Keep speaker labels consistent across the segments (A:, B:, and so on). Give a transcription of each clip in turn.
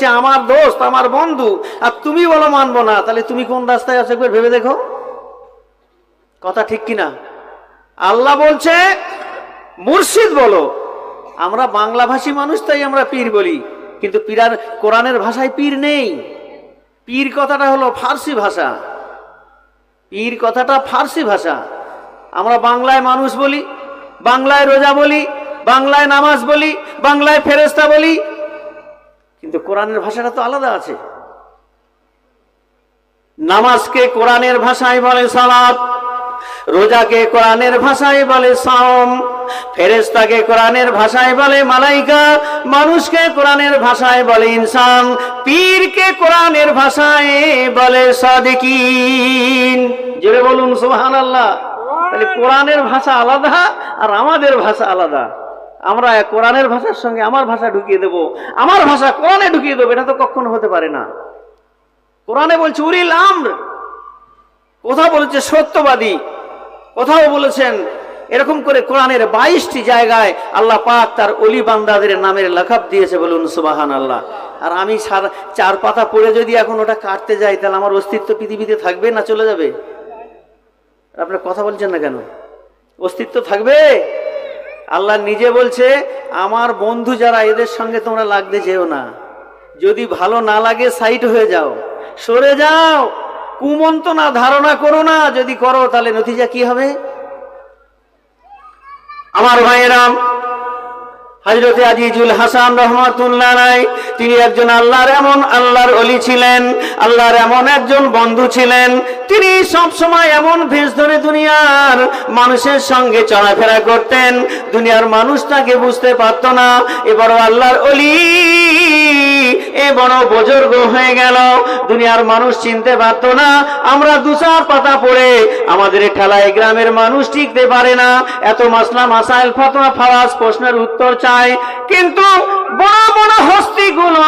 A: সে আমার দোস্ত, আমার বন্ধু। আর তুমি বলো মানবো না, তাহলে তুমি কোন রাস্তায় আছো একবার ভেবে দেখো। কথা ঠিক কিনা? আল্লাহ বলছে, মুর্শিদ বলো। আমরা বাংলাভাষী মানুষ, তাই আমরা পীর বলি। কিন্তু পীরার, কোরআনের ভাষায় পীর নেই। পীর কথাটা হলো ফার্সি ভাষা। পীর কথাটা ফার্সি ভাষা। আমরা বাংলায় মানুষ বলি, বাংলায় রোজা বলি, বাংলায় নামাজ বলি, বাংলায় ফেরেস্তা বলি কিন্তু কোরআনের ভাষাটা তো আলাদা আছে। নামাজকে কোরআনের ভাষায় বলে সালাত, রোজাকে কোরআনের ভাষায় বলে সাওম ফেরেস্তাকে কোরআনের ভাষায় বলে মালাইকা, মানুষকে কোরআনের ভাষায় বলে ইনসান, পীরকে কোরআনের ভাষায় বলে সাদিকিন। জোরে বলুন সুবহান আল্লাহ তাহলে কোরআনের ভাষা আলাদা আর আমাদের ভাষা আলাদা। আমরা কোরআনের ভাষার সঙ্গে আমার ভাষা ঢুকিয়ে দেব। আমার ভাষা কোরআনে ঢুকিয়ে দেবো, এটা তো কখনো হতে পারে না। কোরআনে বলছে, উরিল আমর। কোথাও বলেছে, সত্যবাদী। কোথাও বলেছেন, এরকম করে কোরআনের বাইশটি জায়গায় আল্লাহ পাক তার অলি বান্দাদের নামের লেখাপ দিয়েছে বলুন সুবাহান আল্লাহ আর আমি চার পাতা পড়ে যদি এখন ওটা কাটতে যাই, তাহলে আমার অস্তিত্ব পৃথিবীতে থাকবে না চলে যাবে? আপনার কথা বলছেন না কেন? অস্তিত্ব থাকবে? আল্লাহ নিজে বলছে, আমার বন্ধু যারা এদের সঙ্গে তোমরা লাগতে যেও না। যদি ভালো না লাগে সাইড হয়ে যাও। সরে যাও। কুমন্ত না, ধারণা করো না। যদি করো, তাহলে নতিজা কি হবে? আমার ভাইয়েরাম হজরতে আজিজুল হাসান রহমতুল্লাহ রায় তিনি একজন আল্লাহর এমন আল্লাহর অলি ছিলেন, আল্লাহর এমন একজন বন্ধু ছিলেন। তিনি সব সময় এমন ভেষ ধরে দুনিয়ার মানুষের সঙ্গে চলাফেরা করতেন। দুনিয়ার মানুষ তাকে বুঝতে পারত না। এবারও আল্লাহর অলি এ বড় বুজুর্গ হয়ে গেল। দুনিয়ার মানুষ চিনতে পারত না। আমরা দু চার পাতা পড়ে আমাদের ঠেলায় গ্রামের মানুষ টিকতে পারে না। এত মাসলা মাসাইল ফতোয়া ফারাজ প্রশ্নের উত্তর চায়। কিন্তু বড় বড় হস্তিগুলো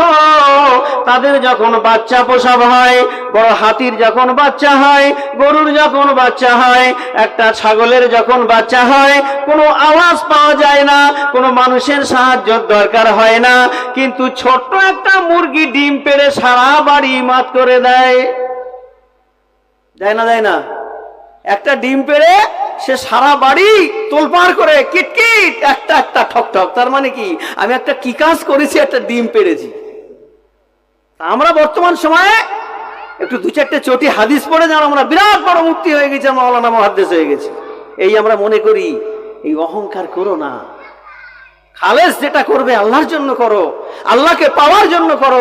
A: তাদের যখন বাচ্চা প্রসব হয়, বড় হাতির যখন বাচ্চা হয়, গরুর যখন বাচ্চা হয়, একটা ছাগলের যখন বাচ্চা হয়, কোনো আওয়াজ পাওয়া যায় না, কোনো মানুষের সাহায্য দরকার হয় না, কিন্তু ছোট্ট একটা মুরগি ডিম পেড়ে সারা বাড়ি মাত করে দেয়। দেয় না দেয় না? একটা ডিম পেড়ে সে সারা বাড়ি তোলপাড় করে, কিটকিট, একটা একটা, ঠক ঠক। তার মানে কি? আমি একটা কি কাজ করেছি, একটা ডিম পেড়েছি। আমরা বর্তমান সময়ে একটু দু চারটে চটি হাদিস পড়ে যেন আমরা বিরাট বড় মুক্তি হয়ে গেছে মৌলানা মহাদ্দেশ হয়ে গেছে। এই আমরা মনে করি, এই অহংকার করো না। খালেস যেটা করবে, আল্লাহর জন্য করো। আল্লাহকে পাওয়ার জন্য করো।